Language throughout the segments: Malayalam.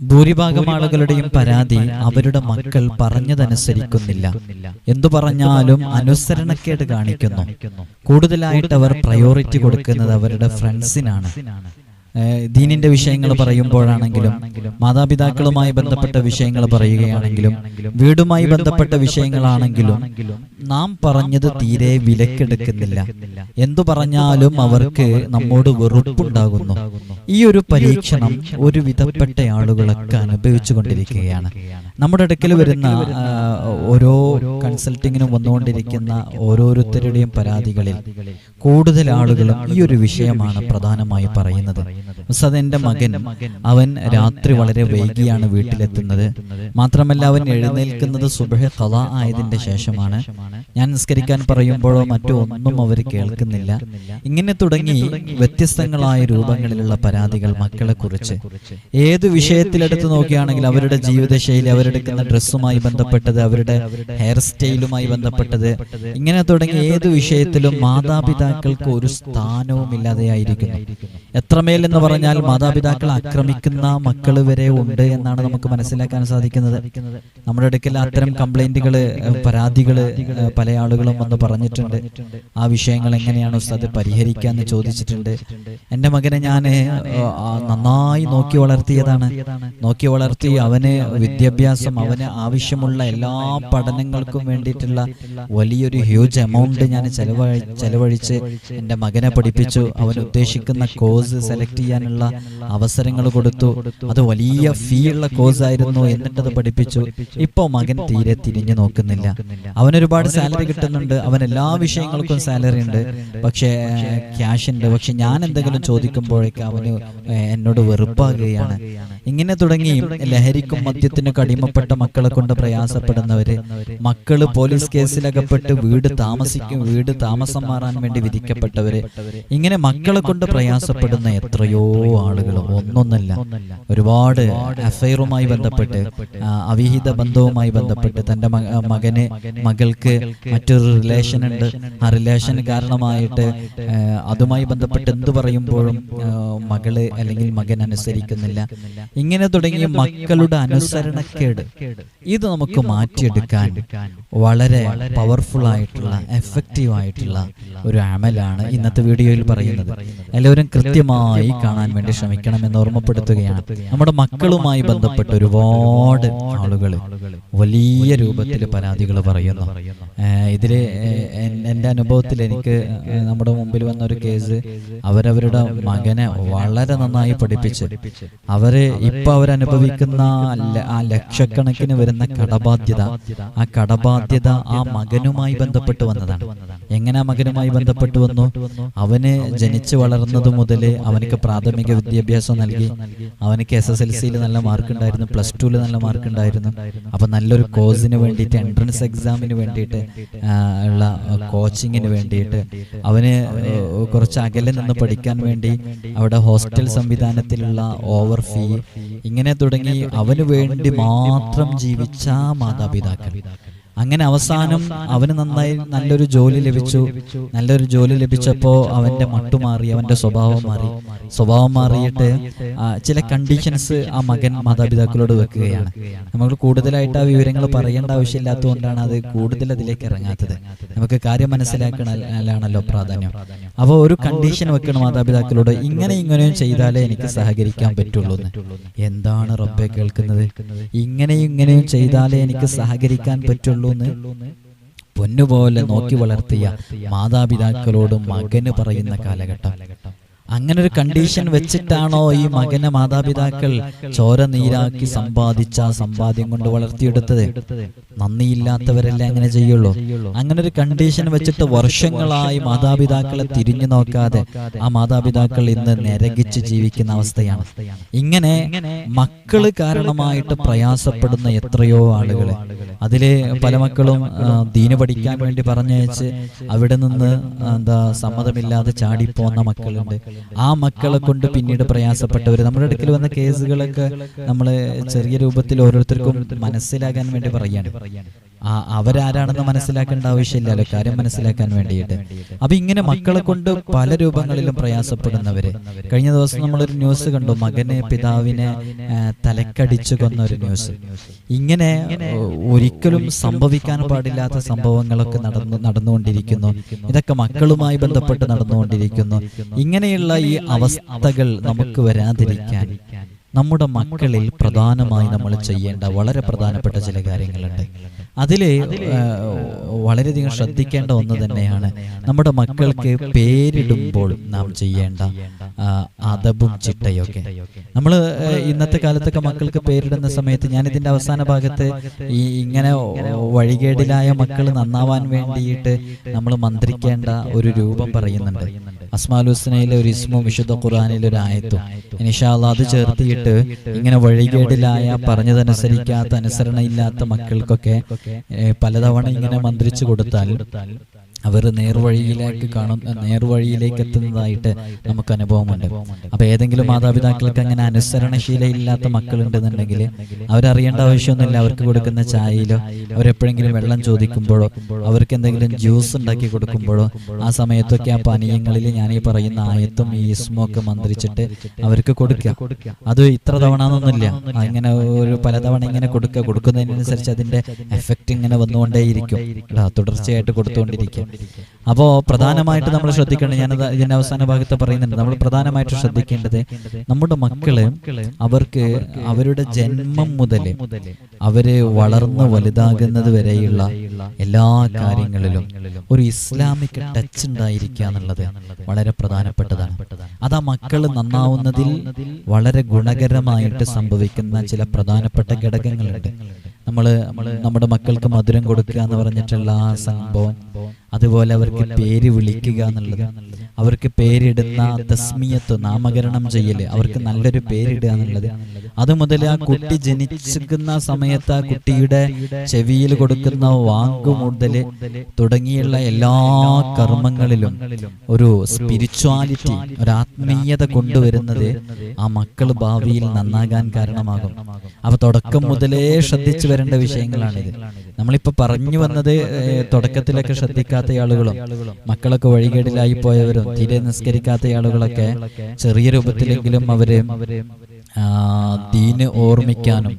ഭൂരിഭാഗം ആളുകളുടെയും പരാതി അവരുടെ മക്കൾ പറഞ്ഞതനുസരിക്കുന്നില്ല. എന്തു പറഞ്ഞാലും അനുസരണക്കേട് കാണിക്കുന്നു. കൂടുതലായിട്ട് അവർ പ്രയോറിറ്റി കൊടുക്കുന്നത് അവരുടെ ഫ്രണ്ട്സിനാണ് ദീനിന്റെ വിഷയങ്ങൾ പറയുമ്പോഴാണെങ്കിലും മാതാപിതാക്കളുമായി ബന്ധപ്പെട്ട വിഷയങ്ങൾ പറയുകയാണെങ്കിലും വീടുമായി ബന്ധപ്പെട്ട വിഷയങ്ങളാണെങ്കിലും നാം പറഞ്ഞത് തീരെ വിലക്കെടുക്കുന്നില്ല. എന്തു പറഞ്ഞാലും അവർക്ക് നമ്മോട് വെറുപ്പുണ്ടാകുന്നു. ഈ ഒരു പരീക്ഷണം ഒരു വിധപ്പെട്ട ആളുകളൊക്കെ അനുഭവിച്ചു കൊണ്ടിരിക്കുകയാണ്. നമ്മുടെ അടുക്കൽ വരുന്ന ഓരോ കൺസൾട്ടിങ്ങിനും വന്നുകൊണ്ടിരിക്കുന്ന ഓരോരുത്തരുടെയും പരാതികളിൽ കൂടുതൽ ആളുകളും ഈ ഒരു വിഷയമാണ് പ്രധാനമായി പറയുന്നത്. ഉസ്താദ് എന്റെ മകൻ. അവൻ രാത്രി വളരെ വൈകിയാണ് വീട്ടിലെത്തുന്നത്. മാത്രമല്ല അവൻ എഴുന്നേൽക്കുന്നത് സുബഹ കല ആയതിന്റെ ശേഷമാണ്. ഞാൻ നിസ്കരിക്കാൻ പറയുമ്പോഴോ മറ്റോ ഒന്നും അവർ കേൾക്കുന്നില്ല. ഇങ്ങനെ തുടങ്ങി വ്യത്യസ്തങ്ങളായ രൂപങ്ങളിലുള്ള പരാതികൾ മക്കളെ കുറിച്ച്. ഏത് വിഷയത്തിലെടുത്ത് നോക്കുകയാണെങ്കിൽ അവരുടെ ജീവിതശൈലി അവരെടുക്കുന്ന ഡ്രസ്സുമായി ബന്ധപ്പെട്ടത് അവരുടെ ഹെയർ സ്റ്റൈലുമായി ബന്ധപ്പെട്ടത്. ഇങ്ങനെ തുടങ്ങി ഏത് വിഷയത്തിലും മാതാപിതാക്കൾക്ക് ഒരു സ്ഥാനവും ഇല്ലാതെയായിരിക്കുന്നു എത്രമേൽ എന്ന് പറഞ്ഞാൽ മാതാപിതാക്കൾ ആക്രമിക്കുന്ന മക്കൾ വരെ ഉണ്ട് എന്നാണ് നമുക്ക് മനസ്സിലാക്കാൻ സാധിക്കുന്നത്. നമ്മുടെ അടുക്കൽ അത്തരം കംപ്ലൈന്റുകൾ പരാതികൾ പല ആളുകളും വന്ന് പറഞ്ഞിട്ടുണ്ട്. ആ വിഷയങ്ങൾ എങ്ങനെയാണ് ഉസ്താദ് പരിഹരിക്കാൻ ചോദിച്ചിട്ടുണ്ട്. എന്റെ മകനെ ഞാൻ നന്നായി നോക്കി വളർത്തിയതാണ്. നോക്കി വളർത്തി അവന് വിദ്യാഭ്യാസം അവന് ആവശ്യമുള്ള എല്ലാ പഠനങ്ങൾക്കും വേണ്ടിയിട്ടുള്ള വലിയൊരു ഹ്യൂജ് എമൗണ്ട് ഞാൻ ചെലവഴി ചെലവഴിച്ച് എന്റെ മകനെ പഠിപ്പിച്ചു അവൻ ഉദ്ദേശിക്കുന്ന കോഴ്സ് സെലക്ട് ചെയ്യാനുള്ള അവസരങ്ങൾ കൊടുത്തു. അത് വലിയ ഫീ ഉള്ള കോഴ്സ് ആയിരുന്നു എന്നിട്ടത് പഠിപ്പിച്ചു. ഇപ്പോ മകൻ തീരെ തിരിഞ്ഞു നോക്കുന്നില്ല. അവനൊരുപാട് സാലറി കിട്ടുന്നുണ്ട്. അവൻ എല്ലാ വിഷയങ്ങൾക്കും സാലറി ഉണ്ട്. പക്ഷേ ക്യാഷ് ഉണ്ട്. പക്ഷെ ഞാൻ എന്തെങ്കിലും ചോദിക്കുമ്പോഴേക്ക് അവന് എന്നോട് വെറുപ്പാകുകയാണ്. ഇങ്ങനെ തുടങ്ങി ലഹരിക്കും മദ്യത്തിനൊക്കെ അടിമപ്പെട്ട മക്കളെ കൊണ്ട് പ്രയാസപ്പെടുന്നവര് മക്കൾ പോലീസ് കേസിലകപ്പെട്ട് വീട് താമസിക്കും വീട് താമസം മാറാൻ വേണ്ടി വിധിക്കപ്പെട്ടവര്. ഇങ്ങനെ മക്കളെ കൊണ്ട് പ്രയാസപ്പെടുന്ന എത്രയോ ആളുകൾ ഒന്നൊന്നല്ല ഒരുപാട് അഫയറുമായി ബന്ധപ്പെട്ട് അവിഹിത ബന്ധവുമായി ബന്ധപ്പെട്ട് തന്റെ മകനെ മകൾക്ക് മറ്റൊരു റിലേഷൻ ഉണ്ട്. ആ റിലേഷൻ കാരണമായിട്ട് അതുമായി ബന്ധപ്പെട്ട് എന്തു പറയുമ്പോഴും മകൾ അല്ലെങ്കിൽ മകൻ അനുസരിക്കുന്നില്ല. ഇങ്ങനെ തുടങ്ങിയ മക്കളുടെ അനുസരണക്കേട്. ഇത് നമുക്ക് മാറ്റിയെടുക്കാൻ വളരെ പവർഫുൾ ആയിട്ടുള്ള എഫക്റ്റീവ് ആയിട്ടുള്ള ഒരു അമലാണ് ഇന്നത്തെ വീഡിയോയിൽ പറയുന്നത്. എല്ലാവരും കൃത്യമായി കാണാൻ വേണ്ടി ശ്രമിക്കണം എന്ന് ഓർമ്മപ്പെടുത്തുകയാണ്. നമ്മുടെ മക്കളുമായി ബന്ധപ്പെട്ട് ഒരുപാട് ആളുകൾ വലിയ രൂപത്തിൽ പരാതികൾ പറയുന്നു. ഇതിൽ എന്റെ അനുഭവത്തിൽ എനിക്ക് നമ്മുടെ മുമ്പിൽ വന്ന ഒരു കേസ് അവരവരുടെ മകനെ വളരെ നന്നായി പഠിപ്പിച്ച് അവർ ഇപ്പൊ അവരനുഭവിക്കുന്ന ലക്ഷക്കണക്കിന് വരുന്ന കടബാധ്യത ആ കടബാധ്യത ആ മകനുമായി ബന്ധപ്പെട്ട് വന്നതാണ്. എങ്ങനെ ആ മകനുമായി ബന്ധപ്പെട്ട് വന്നു? അവന് ജനിച്ചു വളർന്നത് മുതൽ അവനക്ക് പ്രാഥമിക വിദ്യാഭ്യാസം നൽകി അവനക്ക് എസ് എസ് എൽ സിയിൽ നല്ല മാർക്ക് ഉണ്ടായിരുന്നു പ്ലസ് ടുവിൽ നല്ല മാർക്ക് ഉണ്ടായിരുന്നു. അപ്പൊ നല്ലൊരു കോഴ്സിന് വേണ്ടിയിട്ട് എൻട്രൻസ് എക്സാമിന് വേണ്ടിയിട്ട് ഉള്ള കോച്ചിങ്ങിന് വേണ്ടിയിട്ട് അവന് കുറച്ച് അകലെ നിന്ന് പഠിക്കാൻ വേണ്ടി അവിടെ ഹോസ്റ്റൽ സംവിധാനത്തിലുള്ള ഓവർ ഫീ ഇങ്ങനെ തുടങ്ങി അവന് വേണ്ടി മാത്രം ജീവിച്ച മാതാപിതാക്കൾ. അങ്ങനെ അവസാനം അവന് നന്നായി നല്ലൊരു ജോലി ലഭിച്ചു. നല്ലൊരു ജോലി ലഭിച്ചപ്പോ അവന്റെ മട്ടു മാറി അവന്റെ സ്വഭാവം മാറി. സ്വഭാവം മാറിയിട്ട് ചില കണ്ടീഷൻസ് ആ മകൻ മാതാപിതാക്കളോട് വെക്കുകയാണ്. നമ്മൾ കൂടുതലായിട്ട് ആ വിവരങ്ങൾ പറയേണ്ട ആവശ്യമില്ലാത്തതുകൊണ്ടാണ് അത് കൂടുതൽ അതിലേക്ക് ഇറങ്ങാത്തത്. നമുക്ക് കാര്യം മനസ്സിലാക്കണല്ലോ പ്രാധാന്യം. അപ്പോൾ ഒരു കണ്ടീഷൻ വെക്കണം മാതാപിതാക്കളോട് ഇങ്ങനെ ഇങ്ങനെയും ചെയ്താലേ എനിക്ക് സഹകരിക്കാൻ പറ്റുള്ളൂ എന്താണ് റബ്ബെ കേൾക്കുന്നത്? ഇങ്ങനെ ഇങ്ങനെയും ചെയ്താലേ എനിക്ക് സഹകരിക്കാൻ പറ്റുള്ളൂ എന്ന് പൊന്നുപോലെ നോക്കി വളർത്തിയ മാതാപിതാക്കളോട് മകന് പറയുന്ന കാലഘട്ടം. അങ്ങനെ ഒരു കണ്ടീഷൻ വെച്ചിട്ടാണോ ഈ മകനെ മാതാപിതാക്കൾ ചോര നീരാക്കി സമ്പാദിച്ച സമ്പാദ്യം കൊണ്ട് വളർത്തിയെടുത്തത്. നന്ദിയില്ലാത്തവരല്ലേ അങ്ങനെ ചെയ്യുള്ളൂ. അങ്ങനെ ഒരു കണ്ടീഷൻ വെച്ചിട്ട് വർഷങ്ങളായി മാതാപിതാക്കളെ തിരിഞ്ഞു നോക്കാതെ ആ മാതാപിതാക്കൾ ഇന്ന് നരകിച്ച് ജീവിക്കുന്ന അവസ്ഥയാണ്. ഇങ്ങനെ മക്കൾ കാരണമായിട്ട് പ്രയാസപ്പെടുന്ന എത്രയോ ആളുകൾ അതിൽ പല മക്കളും ദീന പഠിക്കാൻ വേണ്ടി പറഞ്ഞയച്ച് അവിടെ നിന്ന് എന്താ സമ്മതമില്ലാതെ ചാടിപ്പോന്ന മക്കളുണ്ട്. ആ മക്കളെ കൊണ്ട് പിന്നീട് പ്രയാസപ്പെട്ടവർ നമ്മുടെ അടുക്കൽ വന്ന കേസുകളൊക്കെ നമ്മൾ ചെറിയ രൂപത്തിൽ ഓരോരുത്തർക്കും മനസ്സിലാകാൻ വേണ്ടി പറയാണ്. അവരാരാണെന്ന് മനസ്സിലാക്കേണ്ട ആവശ്യമില്ലല്ലോ കാര്യം മനസ്സിലാക്കാൻ വേണ്ടിയിട്ട്. അപ്പൊ ഇങ്ങനെ മക്കളെ കൊണ്ട് പല രൂപങ്ങളിലും പ്രയാസപ്പെടുന്നവര്. കഴിഞ്ഞ ദിവസം നമ്മളൊരു ന്യൂസ് കണ്ടു. മകനെ പിതാവിനെ തലക്കടിച്ചു കൊന്ന ഒരു ന്യൂസ്. ഇങ്ങനെ ഒരിക്കലും സംഭവിക്കാൻ പാടില്ലാത്ത സംഭവങ്ങളൊക്കെ നടന്നു നടന്നുകൊണ്ടിരിക്കുന്നു. ഇതൊക്കെ മക്കളുമായി ബന്ധപ്പെട്ട് നടന്നുകൊണ്ടിരിക്കുന്നു. ഇങ്ങനെയുള്ള ഈ അവസ്ഥകൾ നമുക്ക് വരാതിരിക്കാൻ. നമ്മുടെ മക്കളിൽ പ്രധാനമായി നമ്മൾ ചെയ്യേണ്ട വളരെ പ്രധാനപ്പെട്ട ചില കാര്യങ്ങളുണ്ട്. അതിൽ വളരെയധികം ശ്രദ്ധിക്കേണ്ട ഒന്ന് തന്നെയാണ് നമ്മുടെ മക്കൾക്ക് പേരിടുമ്പോൾ നാം ചെയ്യേണ്ട അതബും ചിട്ടയൊക്കെ. നമ്മൾ ഇന്നത്തെ കാലത്തൊക്കെ മക്കൾക്ക് പേരിടുന്ന സമയത്ത് ഞാൻ ഇതിന്റെ അവസാന ഭാഗത്ത് ഈ ഇങ്ങനെ വഴികേടിലായ മക്കൾ നന്നാവാൻ വേണ്ടിയിട്ട് നമ്മൾ മന്ത്രിക്കേണ്ട ഒരു രൂപം പറയുന്നുണ്ട്. അസ്മാലുസ്നയിലെ ഒരു ഇസ്മും വിശുദ്ധ ഖുർആാനിലെ ഒരു ആയത്തും. ഇനിഷാല്ല അത് ചേർത്തിയിട്ട് ഇങ്ങനെ വഴികേടിലായ പറഞ്ഞതനുസരിക്കാത്ത അനുസരണയില്ലാത്ത മക്കൾക്കൊക്കെ പലതവണ ഇങ്ങനെ മന്ത്രിച്ചു കൊടുത്താൽ അവർ നേർവഴിയിലേക്ക് കാണും നേർവഴിയിലേക്ക് എത്തുന്നതായിട്ട് നമുക്ക് അനുഭവമുണ്ട്. അപ്പൊ ഏതെങ്കിലും മാതാപിതാക്കൾക്ക് അങ്ങനെ അനുസരണശീലയില്ലാത്ത മക്കളുണ്ടെന്നുണ്ടെങ്കിൽ അവരറിയേണ്ട ആവശ്യമൊന്നുമില്ല. അവർക്ക് കൊടുക്കുന്ന ചായയിലോ അവരെപ്പോഴെങ്കിലും വെള്ളം ചോദിക്കുമ്പോഴോ അവർക്ക് എന്തെങ്കിലും ജ്യൂസ് ഉണ്ടാക്കി കൊടുക്കുമ്പോഴോ ആ സമയത്തൊക്കെ ആ പാനീയങ്ങളിൽ ഞാൻ ഈ പറയുന്ന ആയത്തും ഈ ഇസ്മും ഒക്കെ മന്ത്രിച്ചിട്ട് അവർക്ക് കൊടുക്കുക. അത് ഇത്ര തവണ എന്നൊന്നുമില്ല അങ്ങനെ ഒരു പലതവണ ഇങ്ങനെ കൊടുക്കുക. കൊടുക്കുന്നതിനനുസരിച്ച് അതിന്റെ എഫക്റ്റ് ഇങ്ങനെ വന്നുകൊണ്ടേയിരിക്കും. തുടർച്ചയായിട്ട് കൊടുത്തുകൊണ്ടിരിക്കും അപ്പോ പ്രധാനമായിട്ട് നമ്മൾ ശ്രദ്ധിക്കേണ്ടത് ഞാനത് ഇതിന്റെ അവസാന ഭാഗത്ത് പറയുന്നുണ്ട്. നമ്മൾ പ്രധാനമായിട്ട് ശ്രദ്ധിക്കേണ്ടത് നമ്മുടെ മക്കൾ അവർക്ക് അവരുടെ ജന്മം മുതൽ അവർ വളർന്ന് വലുതാകുന്നത് വരെയുള്ള എല്ലാ കാര്യങ്ങളിലും ഒരു ഇസ്ലാമിക് ടച്ച് ഉണ്ടായിരിക്കുക എന്നുള്ളത് വളരെ പ്രധാനപ്പെട്ടതാണ്. അത് ആ മക്കൾ നന്നാവുന്നതിൽ വളരെ ഗുണകരമായിട്ട് സംഭവിക്കുന്ന ചില പ്രധാനപ്പെട്ട ഘടകങ്ങളുണ്ട്. നമ്മൾ നമ്മുടെ മക്കൾക്ക് മധുരം കൊടുക്കുക എന്ന് പറഞ്ഞിട്ടുള്ള ആ സംഭവം. അതുപോലെ അവർക്ക് പേര് വിളിക്കുക എന്നുള്ളത്. അവർക്ക് പേരിടുന്ന തസ്മിയത്ത് നാമകരണം ചെയ്യൽ. അവർക്ക് നല്ലൊരു പേരിടുക എന്നുള്ളത്. അത് മുതൽ ആ കുട്ടി ജനിച്ചിരിക്കുന്ന സമയത്ത് ആ കുട്ടിയുടെ ചെവിയിൽ കൊടുക്കുന്ന വാങ്ക് മുതൽ തുടങ്ങിയുള്ള എല്ലാ കർമ്മങ്ങളിലും ഒരു സ്പിരിച്വാലിറ്റി ഒരു ആത്മീയത കൊണ്ടുവരുന്നത് ആ മക്കൾ ഭാവിയിൽ നന്നാകാൻ കാരണമാകും. അപ്പൊ തുടക്കം മുതലേ ശ്രദ്ധിച്ചു വരേണ്ട വിഷയങ്ങളാണിത്. നമ്മളിപ്പോ പറഞ്ഞു വന്നത് തുടക്കത്തിലൊക്കെ ശ്രദ്ധിക്കാത്ത ആളുകളും മക്കളൊക്കെ വഴികേടിലായി പോയവരും തീരെ നിസ്കരിക്കാത്ത ആളുകളൊക്കെ ചെറിയ രൂപത്തിലെങ്കിലും അവർ ദീന് ഓർമ്മിക്കാനും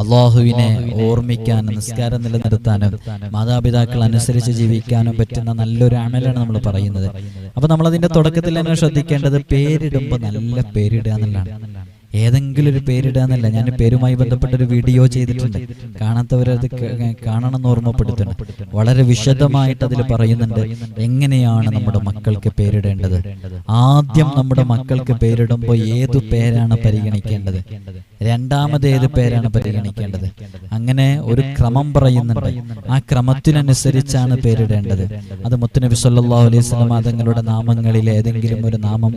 അള്ളാഹുവിനെ ഓർമ്മിക്കാനും നിസ്കാരം നിലനിർത്താനും മാതാപിതാക്കൾ അനുസരിച്ച് ജീവിക്കാനും പറ്റുന്ന നല്ലൊരു അമലാണ് നമ്മൾ പറയുന്നത്. അപ്പൊ നമ്മളതിന്റെ തുടക്കത്തിൽ തന്നെ ശ്രദ്ധിക്കേണ്ടത് പേരിടുമ്പോൾ നല്ല പേരിടുക എന്നുള്ളതാണ്. ഏതെങ്കിലും ഒരു പേരിടാന്നല്ല ഞാൻ പേരുമായി ബന്ധപ്പെട്ട ഒരു വീഡിയോ ചെയ്തിട്ടുണ്ട്. കാണാത്തവരത് ക- കാണണം എന്ന് ഓർമ്മപ്പെടുത്തണം വളരെ വിശദമായിട്ട് അതിൽ പറയുന്നുണ്ട് എങ്ങനെയാണ് നമ്മുടെ മക്കൾക്ക് പേരിടേണ്ടത്. ആദ്യം നമ്മുടെ മക്കൾക്ക് പേരിടുമ്പോൾ ഏതു പേരാണ് പരിഗണിക്കേണ്ടത്? രണ്ടാമത് ഏത് പേരാണ് പരിഗണിക്കേണ്ടത്? അങ്ങനെ ഒരു ക്രമം പറയുന്നുണ്ട്. ആ ക്രമത്തിനനുസരിച്ചാണ് പേരിടേണ്ടത്. അത് മുത്തുനബി സല്ലാ അലൈഹി വസല്ലം തങ്ങളുടെ നാമങ്ങളിൽ ഏതെങ്കിലും ഒരു നാമം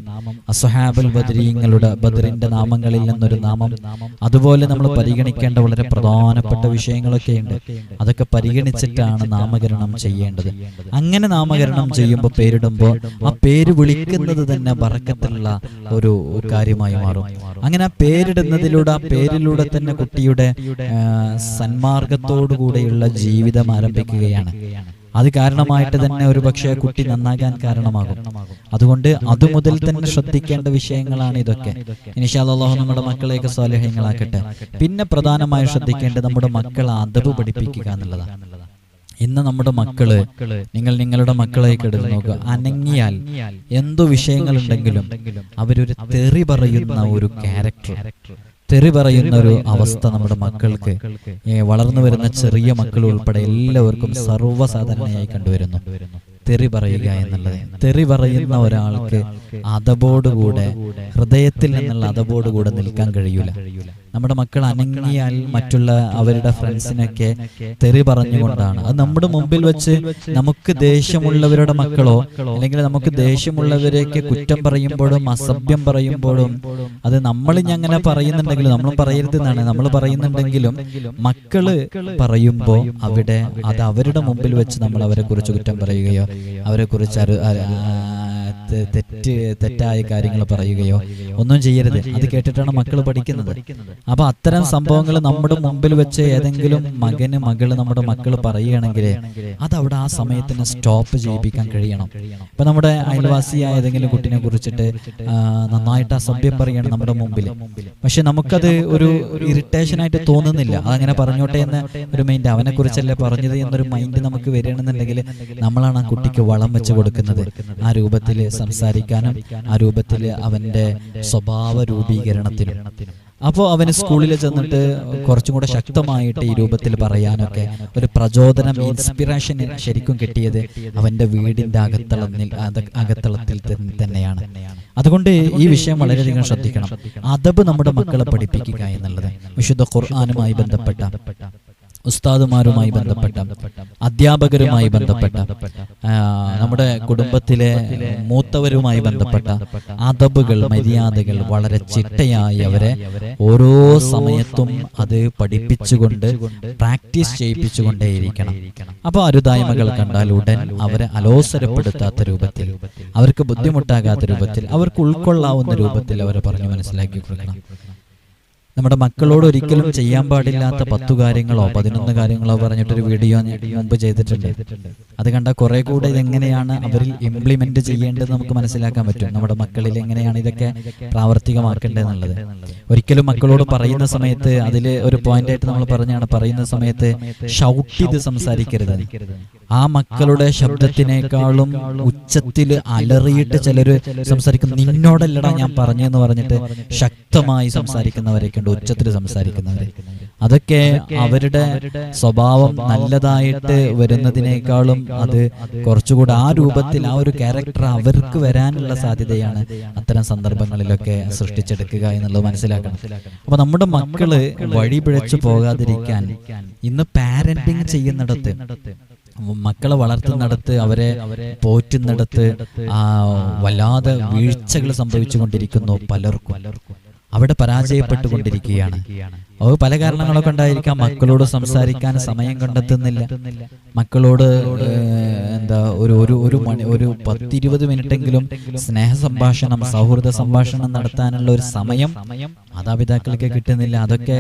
അസുഹാബുൽ ബദരീങ്ങളുടെ ബദറിന്റെ നാമങ്ങളിൽ നിന്നൊരു നാമം. അതുപോലെ നമ്മൾ പരിഗണിക്കേണ്ട വളരെ പ്രധാനപ്പെട്ട വിഷയങ്ങളൊക്കെയുണ്ട് അതൊക്കെ പരിഗണിച്ചിട്ടാണ് നാമകരണം ചെയ്യേണ്ടത്. അങ്ങനെ നാമകരണം ചെയ്യുമ്പോൾ പേരിടുമ്പോൾ ആ പേര് വിളിക്കുന്നത് തന്നെ വറക്കത്തിലുള്ള ഒരു കാര്യമായി മാറും. അങ്ങനെ ആ പേരിടുന്നതിലൂടെ ആ പേരിലൂടെ തന്നെ കുട്ടിയുടെ സന്മാർഗത്തോടുകൂടെയുള്ള ജീവിതം ആരംഭിക്കുകയാണ്. അത് കാരണമായിട്ട് തന്നെ ഒരു പക്ഷേ കുട്ടി നന്നാകാൻ കാരണമാകും. അതുകൊണ്ട് അതുമുതൽ തന്നെ ശ്രദ്ധിക്കേണ്ട വിഷയങ്ങളാണ് ഇതൊക്കെ. ഇനിഷാദാഹു നമ്മുടെ മക്കളെയൊക്കെ സ്വാലഹ്യങ്ങളാക്കട്ടെ പിന്നെ പ്രധാനമായും ശ്രദ്ധിക്കേണ്ടത് നമ്മുടെ മക്കളെ അതവ് പഠിപ്പിക്കുക എന്നുള്ളതാണ്. ഇന്ന് നമ്മുടെ മക്കൾ നിങ്ങൾ നിങ്ങളുടെ മക്കളെ കെടുത്ത് നോക്കുക. അനങ്ങിയാൽ എന്തു വിഷയങ്ങളുണ്ടെങ്കിലും അവരൊരു തെറി പറയുന്ന ഒരു ക്യാരക്ടർ തെറി പറയുന്ന ഒരു അവസ്ഥ നമ്മുടെ മക്കൾക്ക് വളർന്നു വരുന്ന ചെറിയ മക്കൾ ഉൾപ്പെടെ എല്ലാവർക്കും സർവസാധാരണയായി കണ്ടുവരുന്നു. തെറി പറയുക എന്നുള്ളത്. തെറി പറയുന്ന ഒരാൾക്ക് അതബോടുകൂടെ ഹൃദയത്തിൽ നിന്നുള്ള അതബോടുകൂടെ നിൽക്കാൻ കഴിയൂല. നമ്മുടെ മക്കൾ അനങ്ങിയാൽ മറ്റുള്ള അവരുടെ ഫ്രണ്ട്സിനൊക്കെ തെറി പറഞ്ഞുകൊണ്ടാണ്. അത് നമ്മുടെ മുമ്പിൽ വെച്ച് നമുക്ക് ദേഷ്യമുള്ളവരുടെ മക്കളോ അല്ലെങ്കിൽ നമുക്ക് ദേഷ്യമുള്ളവരെയൊക്കെ കുറ്റം പറയുമ്പോഴും അസഭ്യം പറയുമ്പോഴും അത് നമ്മൾ ഞങ്ങനെ അങ്ങനെ പറയുന്നുണ്ടെങ്കിലും നമ്മൾ പറയരുതെന്നാണ്. നമ്മൾ പറയുന്നുണ്ടെങ്കിലും മക്കൾ പറയുമ്പോൾ അവിടെ അത് അവരുടെ മുമ്പിൽ വെച്ച് നമ്മൾ അവരെ കുറിച്ച് കുറ്റം പറയുകയോ അവരെ കുറിച്ച് തെറ്റ് തെറ്റായ കാര്യങ്ങൾ പറയുകയോ ഒന്നും ചെയ്യരുത്. അത് കേട്ടിട്ടാണ് മക്കൾ പഠിക്കുന്നത്. അപ്പൊ അത്തരം സംഭവങ്ങൾ നമ്മുടെ മുമ്പിൽ വെച്ച് ഏതെങ്കിലും മകന് മകൾ നമ്മുടെ മക്കൾ പറയുകയാണെങ്കിൽ അത് അവിടെ ആ സമയത്തിന് സ്റ്റോപ്പ് ചെയ്യിപ്പിക്കാൻ കഴിയണം. ഇപ്പൊ നമ്മുടെ അയൽവാസിയായ ഏതെങ്കിലും കുട്ടിനെ കുറിച്ചിട്ട് ആ, നന്നായിട്ട് അസഭ്യം പറയാണ് നമ്മുടെ മുമ്പിൽ പക്ഷെ നമുക്കത് ഒരു ഇറിറ്റേഷൻ ആയിട്ട് തോന്നുന്നില്ല. അതങ്ങനെ പറഞ്ഞോട്ടെ എന്ന ഒരു മൈൻഡ് അവനെ കുറിച്ചല്ലേ പറഞ്ഞത് എന്നൊരു മൈൻഡ് നമുക്ക് വരികയാണെന്നുണ്ടെങ്കിൽ നമ്മളാണ് ആ കുട്ടിക്ക് വളം വെച്ച് കൊടുക്കുന്നത്. ആ രൂപത്തിൽ സംസാരിക്കാനും ആ രൂപത്തിൽ അവന്റെ സ്വഭാവ രൂപീകരണത്തിനും അപ്പോൾ അവന് സ്കൂളിൽ ചെന്നിട്ട് കുറച്ചും കൂടെ ശക്തമായിട്ട് ഈ രൂപത്തിൽ പറയാനൊക്കെ ഒരു പ്രചോദനം ഇൻസ്പിറേഷൻ ശരിക്കും കിട്ടിയത് അവന്റെ വീടിന്റെ അകത്തളത്തിൽ അകത്തളത്തിൽ തന്നെയാണ്. അതുകൊണ്ട് ഈ വിഷയം വളരെയധികം ശ്രദ്ധിക്കണം. അതബ് നമ്മുടെ മക്കളെ പഠിപ്പിക്കുക എന്നുള്ളത്. വിശുദ്ധ ഖുർആാനുമായി ബന്ധപ്പെട്ട ഉസ്താദുമാരുമായി ബന്ധപ്പെട്ട അധ്യാപകരുമായി ബന്ധപ്പെട്ട നമ്മുടെ കുടുംബത്തിലെ മൂത്തവരുമായി ബന്ധപ്പെട്ട അതബുകൾ മര്യാദകൾ വളരെ ചിട്ടയായി അവരെ ഓരോ സമയത്തും അത് പഠിപ്പിച്ചുകൊണ്ട് പ്രാക്ടീസ് ചെയ്യിപ്പിച്ചുകൊണ്ടേയിരിക്കണം അപ്പോൾ അരുതായ്മകൾ കണ്ടാൽ ഉടൻ അവരെ അലോസരപ്പെടുത്താത്ത രൂപത്തിൽ അവർക്ക് ബുദ്ധിമുട്ടാകാത്ത രൂപത്തിൽ അവർക്ക് ഉൾക്കൊള്ളാവുന്ന രൂപത്തിൽ അവരെ പറഞ്ഞു മനസ്സിലാക്കി കൊടുക്കണം. നമ്മുടെ മക്കളോട് ഒരിക്കലും ചെയ്യാൻ പാടില്ലാത്ത പത്തു കാര്യങ്ങളോ പതിനൊന്ന് കാര്യങ്ങളോ പറഞ്ഞിട്ടൊരു വീഡിയോ മുമ്പ് ചെയ്തിട്ടുണ്ട്. അത് കണ്ട കുറെ കൂടെ ഇതെങ്ങനെയാണ് അവരിൽ ഇംപ്ലിമെന്റ് ചെയ്യേണ്ടത് നമുക്ക് മനസ്സിലാക്കാൻ പറ്റും. നമ്മുടെ മക്കളിൽ എങ്ങനെയാണ് ഇതൊക്കെ പ്രാവർത്തികമാക്കേണ്ടതെന്നുള്ളത് ഒരിക്കലും മക്കളോട് പറയുന്ന സമയത്ത് അതിൽ ഒരു പോയിന്റ് ആയിട്ട് നമ്മൾ പറഞ്ഞാണ് പറയുന്ന സമയത്ത് ഷൗട്ട് ചെയ്ത് സംസാരിക്കരുത്. ആ മക്കളുടെ ശബ്ദത്തിനേക്കാളും ഉച്ചത്തിൽ അലറിയിട്ട് ചിലര് സംസാരിക്കും. നിന്നോടല്ലടാ ഞാൻ പറഞ്ഞെന്ന് പറഞ്ഞിട്ട് ശക്തമായി സംസാരിക്കുന്നവരൊക്കെ ഉണ്ട് ഉച്ചത്തിൽ സംസാരിക്കുന്നവര് അതൊക്കെ അവരുടെ സ്വഭാവം നല്ലതായിട്ട് വരുന്നതിനേക്കാളും അത് കുറച്ചുകൂടെ ആ രൂപത്തിൽ ആ ഒരു ക്യാരക്ടർ അവർക്ക് വരാനുള്ള സാധ്യതയാണ് അത്തരം സന്ദർഭങ്ങളിലൊക്കെ സൃഷ്ടിച്ചെടുക്കുക എന്നുള്ളത് മനസ്സിലാക്കണം. അപ്പൊ നമ്മുടെ മക്കൾ വഴി പിഴച്ചു പോകാതിരിക്കാൻ ഇന്ന് പാരന്റിങ് ചെയ്യുന്നിടത്ത് മക്കളെ വളർത്തുന്നിടത്ത് അവരെ പോറ്റുന്നിടത്ത് ആ വല്ലാതെ വീഴ്ചകൾ സംഭവിച്ചുകൊണ്ടിരിക്കുന്നു പലർക്കും. അവിടെ പരാജയപ്പെട്ടുകൊണ്ടിരിക്കുകയാണ്. അവ പല കാരണങ്ങളൊക്കെ ഉണ്ടായിരിക്കാം. മക്കളോട് സംസാരിക്കാൻ സമയം കണ്ടെത്തുന്നില്ല. മക്കളോട് എന്താ ഒരു ഒരു ഒരു മണി ഒരു പത്തിരുപത് മിനിറ്റെങ്കിലും സ്നേഹ സംഭാഷണം സൗഹൃദ സംഭാഷണം നടത്താനുള്ള ഒരു സമയം മാതാപിതാക്കൾക്ക് കിട്ടുന്നില്ല. അതൊക്കെ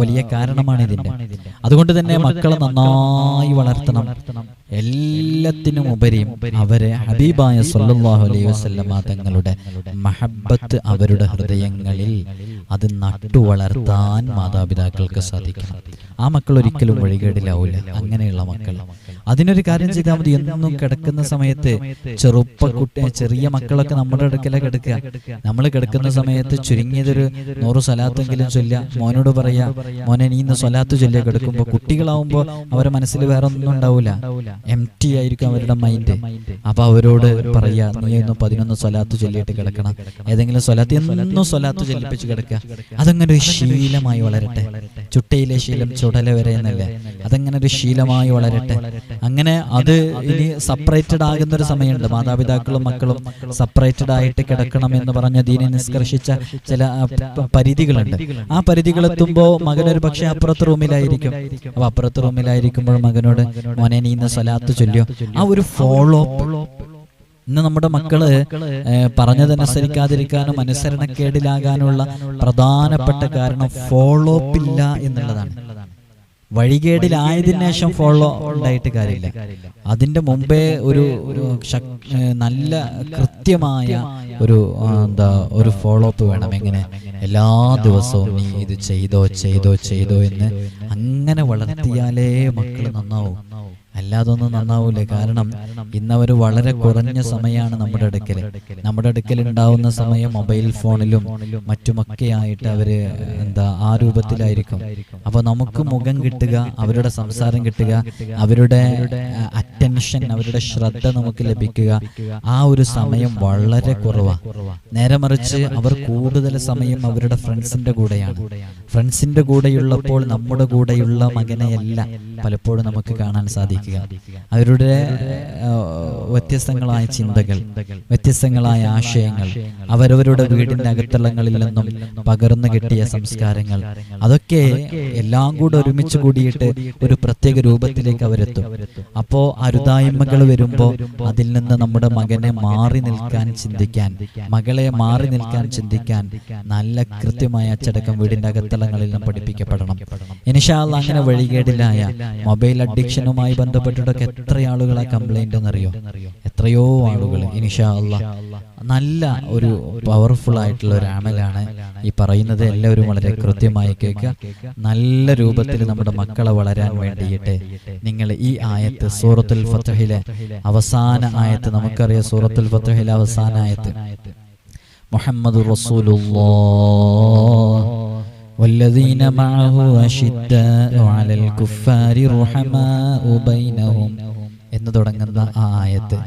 വലിയ കാരണമാണ് ഇതിന്റെ അതുകൊണ്ട് തന്നെ മക്കളെ നന്നായി വളർത്തണം. എല്ലാത്തിനും ഉപരി അവരെ ഹബീബായ സല്ലാഹു അലൈഹി വസല്ലമ തങ്ങളുടെ മഹബത്ത് അവരുടെ ഹൃദയങ്ങളിൽ അത് നട്ടു വളർത്താൻ മാതാപിതാക്കൾക്ക് സാധിക്കണം. ആ മക്കൾ ഒരിക്കലും വഴികേടിലാവില്ല അങ്ങനെയുള്ള മക്കൾ. അതിനൊരു കാര്യം ചെയ്താൽ മതി. എന്നും കിടക്കുന്ന സമയത്ത് ചെറുപ്പ കുട്ടി ചെറിയ മക്കളൊക്കെ നമ്മുടെ അടുക്കല കിടക്കുക നമ്മൾ കിടക്കുന്ന സമയത്ത് ചുരുങ്ങിയതൊരു നൂറ് സ്വലാത്തെങ്കിലും ചൊല്ലുക. മോനോട് പറയാ മോനെ നീ ഇന്ന് സ്വലാത്ത് ചൊല്ലുക കിടക്കുമ്പോൾ കുട്ടികളാവുമ്പോൾ അവരെ മനസ്സിൽ വേറെ ഒന്നും ഉണ്ടാവില്ല എം ടി ആയിരിക്കും അവരുടെ മൈൻഡ് അപ്പൊ അവരോട് പറയാ നീ ഇന്ന് പതിനൊന്ന് സ്വലാത്ത് ചൊല്ലിയിട്ട് കിടക്കണം ഏതെങ്കിലും സ്വലാത്ത് എന്നും സ്വലാത്ത് ചൊല്ലിപ്പിച്ച് കിടക്കുക. അതങ്ങനെ ഒരു ശീലമായി വളരട്ടെ ചുട്ടയിലെ ശീലം ചുടല വരെ എന്നല്ലേ അതങ്ങനെ ഒരു ശീലമായി വളരട്ടെ? അങ്ങനെ അത് ഇനി സെപ്പറേറ്റഡ് ആകുന്ന ഒരു സമയമുണ്ട്. മാതാപിതാക്കളും മക്കളും സെപ്പറേറ്റഡ് ആയിട്ട് കിടക്കണം എന്ന് പറഞ്ഞ ദീനെ നിഷ്കർഷിച്ച ചില പരിധികളുണ്ട്. ആ പരിധികൾ എത്തുമ്പോൾ മകനൊരു പക്ഷെ അപ്പുറത്ത് റൂമിലായിരിക്കും. അപ്പൊ അപ്പുറത്ത് റൂമിലായിരിക്കുമ്പോൾ മകനോട് മോനെ നീ ഇന്ന് സ്വലാത്ത് ചൊല്ലിയോ? ആ ഒരു ഫോളോ ഇന്ന് നമ്മുടെ മക്കൾ പറഞ്ഞതനുസരിക്കാതിരിക്കാനും അനുസരണക്കേടിലാകാനുള്ള പ്രധാനപ്പെട്ട കാരണം ഫോളോ അപ്പ് ഇല്ല എന്നുള്ളതാണ്. വഴികേടിലായതിനു ശേഷം ഫോളോ ഉണ്ടായിട്ട് കാര്യമില്ല. അതിന്റെ മുമ്പേ ഒരു ഒരു നല്ല കൃത്യമായ ഒരു എന്താ ഒരു ഫോളോ അപ്പ് വേണം എങ്ങനെ എല്ലാ ദിവസവും നീ ഇത് ചെയ്തോ ചെയ്തോ ചെയ്തോ എന്ന് അങ്ങനെ വളർത്തിയാലേ മക്കൾ നന്നാവും. അല്ലാതെ ഒന്നും നന്നാവൂലേ. കാരണം ഇന്നവർ വളരെ കുറഞ്ഞ സമയമാണ് നമ്മുടെ അടുക്കൽ നമ്മുടെ അടുക്കൽ ഉണ്ടാവുന്ന സമയം മൊബൈൽ ഫോണിലും മറ്റുമൊക്കെ ആയിട്ട് അവർ എന്താ ആ രൂപത്തിലായിരിക്കും. അപ്പൊ നമുക്ക് മുഖം കിട്ടുക അവരുടെ സംസാരം കിട്ടുക അവരുടെ അറ്റൻഷൻ അവരുടെ ശ്രദ്ധ നമുക്ക് ലഭിക്കുക. ആ ഒരു സമയം വളരെ കുറവാണ് നേരെ മറിച്ച് അവർ കൂടുതൽ സമയം അവരുടെ ഫ്രണ്ട്സിന്റെ കൂടെയാണ്. ഫ്രണ്ട്സിന്റെ കൂടെയുള്ളപ്പോൾ നമ്മുടെ കൂടെയുള്ള മകനെയല്ല പലപ്പോഴും നമുക്ക് കാണാൻ സാധിക്കുക. അവരുടെ വ്യത്യസ്തങ്ങളായ ചിന്തകൾ വ്യത്യസ്തങ്ങളായ ആശയങ്ങൾ അവരവരുടെ വീടിന്റെ അകത്തളങ്ങളിൽ നിന്നും പകർന്നു കിട്ടിയ സംസ്കാരങ്ങൾ. അതൊക്കെ എല്ലാം കൂടെ ഒരുമിച്ച് കൂടിയിട്ട് ഒരു പ്രത്യേക രൂപത്തിലേക്ക് അവരെത്തും. അപ്പോ അരുത അരുതായ്മകൾ വരുമ്പോൾ അതിൽ നിന്ന് നമ്മുടെ മകനെ മാറി നിൽക്കാൻ ചിന്തിക്കാൻ മകളെ മാറി നിൽക്കാൻ ചിന്തിക്കാൻ നല്ല കൃത്യമായ അച്ചടക്കം വീടിന്റെ അകത്തളങ്ങളിൽ നാം പഠിപ്പിക്കപ്പെടണം. ഇനിഷാല്ല അങ്ങനെ വഴികേടിലായ മൊബൈൽ അഡിക്ഷനുമായി ബന്ധപ്പെട്ടിട്ടൊക്കെ എത്ര ആളുകളാ കംപ്ലൈന്റ് എന്നറിയോ? എത്രയോ ആളുകൾ ഇനിഷാ അല്ല നല്ല ഒരു പവർഫുൾ ആയിട്ടുള്ള ഒരു ആമലാണ് ഈ പറയുന്നത്. എല്ലാവരും വളരെ കൃത്യമായി കേൾക്കുക. നല്ല രൂപത്തിൽ നമ്മുടെ മക്കളെ വളരാൻ വേണ്ടിയിട്ട് നിങ്ങൾ ഈ ആയത്ത് സൂറത്തുൽ ഫത്തഹിലെ അവസാന ആയത്ത് നമുക്കറിയാം സൂറത്തുൽ ഫത്തഹിലെ അവസാന ആയത്ത്. മുഹമ്മദ് റസൂലുള്ളാഹ് والذين معه أشداء على الكفار رحماء بينهم എന്ന് തുടങ്ങുന്ന ആ ആയത്ത്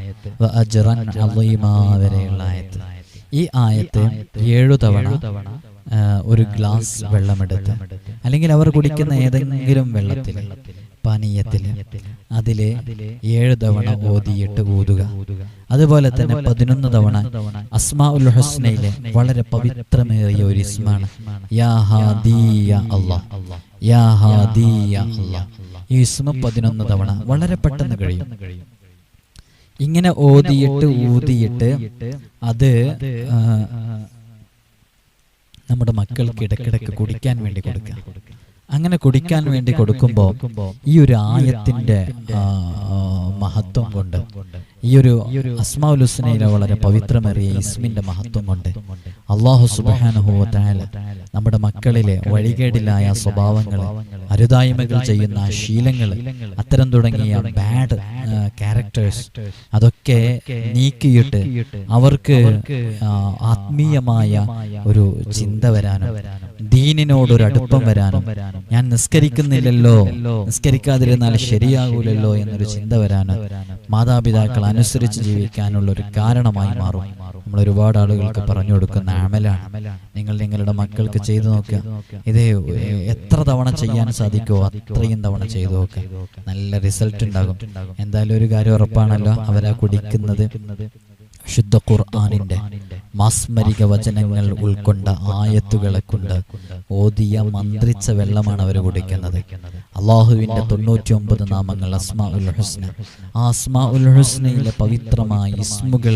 വ അജ്റൻ അളീമാ വരെയുള്ള ആയത്ത് ഈ ആയത്ത് ഏഴു തവണ ആ, ഒരു ഗ്ലാസ് വെള്ളമെടുത്ത് അല്ലെങ്കിൽ അവർ കുടിക്കുന്ന ഏതെങ്കിലും വെള്ളത്തിൽ പാനീയത്തിൽ അതിലെ ഏഴ് തവണ ഓതിയിട്ട് ഊതുക അതുപോലെ തന്നെ പതിനൊന്ന് തവണ അസ്മാ ഉൽ ഹുസ്നയിലെ വളരെ പവിത്രമേറിയ ഒരു ഇസ്മാണ്. യാ ഹാദിയ യാ ഹാദിയ ഈ ഇസ്മ പതിനൊന്ന് തവണ വളരെ പെട്ടെന്ന് കഴിയും. ഇങ്ങനെ ഓതിയിട്ട് ഊതിയിട്ട് അത് നമ്മുടെ മക്കൾക്ക് ഇടക്കിടക്ക് കുടിക്കാൻ വേണ്ടി കൊടുക്കുക. അങ്ങനെ കുടിക്കാൻ വേണ്ടി കൊടുക്കുമ്പോൾ ഈ ഒരു ആയത്തിന്റെ മഹത്വം കൊണ്ട് ഈ ഒരു അസ്മാഉൽ ഹുസ്നയിലെ വളരെ പവിത്രമേറിയ ഇസ്മിന്റെ മഹത്വം കൊണ്ട് അള്ളാഹു സുബാനുഭവത്തായ നമ്മുടെ മക്കളിലെ വഴികേടിലായ സ്വഭാവങ്ങൾ അരുതായ്മകൾ ചെയ്യുന്ന ശീലങ്ങൾ അത്തരം തുടങ്ങിയ ബാഡ് ക്യാരക്ടേഴ്സ് അതൊക്കെ നീക്കിയിട്ട് അവർക്ക് ആത്മീയമായ ഒരു ചിന്ത വരാനും ദീനിനോടൊരു അടുപ്പം വരാനും ഞാൻ നിസ്കരിക്കുന്നില്ലല്ലോ. നിസ്കരിക്കാതിരുന്നാൽ ശരിയാകൂലല്ലോ എന്നൊരു ചിന്ത വരാനും മാതാപിതാക്കൾ അനുസരിച്ച് ജീവിക്കാനുള്ള ഒരു കാരണമായി മാറും. നമ്മൾ ഒരുപാട് ആളുകൾക്ക് പറഞ്ഞു കൊടുക്കുന്ന അമലാണ്. നിങ്ങൾ നിങ്ങളുടെ മക്കൾക്ക് ചെയ്തു നോക്കുക. ഇത് എത്ര തവണ ചെയ്യാൻ സാധിക്കുമോ അത്രയും തവണ ചെയ്തു നോക്കുക. നല്ല റിസൾട്ട് ഉണ്ടാകും. എന്തായാലും ഒരു കാര്യം ഉറപ്പാണല്ലോ. അവരാ കുടിക്കുന്നത്. ശുദ്ധ ഖുർആാനിന്റെ മാസ്മരിക വചനങ്ങൾ ഉൾക്കൊണ്ട ആയത്തുകളെ കൊണ്ട് ഓതിയ മന്ത്രിച്ച വെള്ളമാണ് അവർ കുടിക്കുന്നത്. അള്ളാഹുവിന്റെ തൊണ്ണൂറ്റി ഒമ്പത് നാമങ്ങൾ അസ്മാ ഉൽ ഹുസ്ന. ആ അസ്മാ ഉൽ ഹുസ്നയിലെ പവിത്രമായ ഇസ്മുകൾ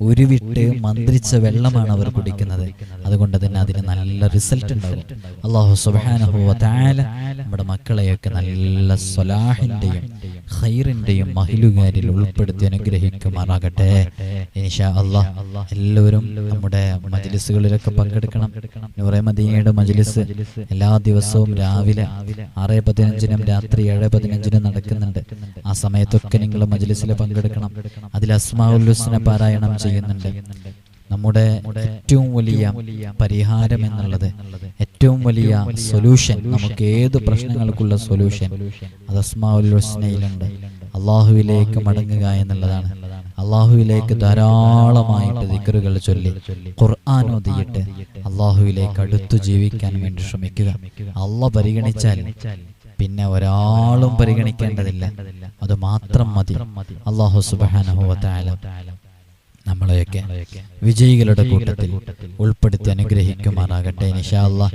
ഉരുവിട്ട് മന്ത്രിച്ച വെള്ളമാണ് അവർ കുടിക്കുന്നത്. അതുകൊണ്ട് തന്നെ അതിന് നല്ല റിസൾട്ട് ഉണ്ടാകും അള്ളാഹു സുബാനഹുവ താല നമ്മുടെ മക്കളെയൊക്കെ നല്ല സ്വലാഹിന്റെയും ഹൈറിന്റെയും മഹിലുകാരിൽ ഉൾപ്പെടുത്തി അനുഗ്രഹിക്കുമാറാകട്ടെ. ഇൻഷാ അള്ളാഹ് എല്ലാവരും നമ്മുടെ മജ്ലിസുകളിലൊക്കെ പങ്കെടുക്കണം. മദീനയുടെ മജ്ലിസ് എല്ലാ ദിവസവും രാവിലെ ആറ് പതിനഞ്ചിനും രാത്രി ഏഴ് പതിനഞ്ചിനും നടക്കുന്നുണ്ട്. ആ സമയത്തൊക്കെ നിങ്ങൾ മജ്ലിസിൽ പങ്കെടുക്കണം. അതിൽ അസ്മാഉൽ ഹുസ്ന പാരായണം ചെയ്യുന്നുണ്ട്. നമ്മുടെ ഏറ്റവും വലിയ പരിഹാരം എന്നുള്ളത് ഏറ്റവും വലിയ സൊല്യൂഷൻ നമുക്ക് ഏത് പ്രശ്നങ്ങൾക്കുള്ള സൊല്യൂഷൻ അത് ഹുസ്നയിലുണ്ട്. അള്ളാഹുവിലേക്ക് മടങ്ങുക എന്നുള്ളതാണ്. അള്ളാഹുവിലേക്ക് ധാരാളമായിട്ട് ദിക്കറുകൾ ചൊല്ലി ഖുർആൻ അള്ളാഹുവിലേക്ക് അടുത്തു ജീവിക്കാൻ വേണ്ടി ശ്രമിക്കുക. അള്ള പരിഗണിച്ചാൽ പിന്നെ ഒരാളും പരിഗണിക്കേണ്ടതില്ല. അത് മാത്രം മതി. അള്ളാഹു സുബാനഹുവല നമ്മളെയൊക്കെ വിജയികളുടെ കൂട്ടത്തിൽ ഉൾപ്പെടുത്തി അനുഗ്രഹിക്കുമാറാകട്ടെ നിഷാ അള്ളാഹ്.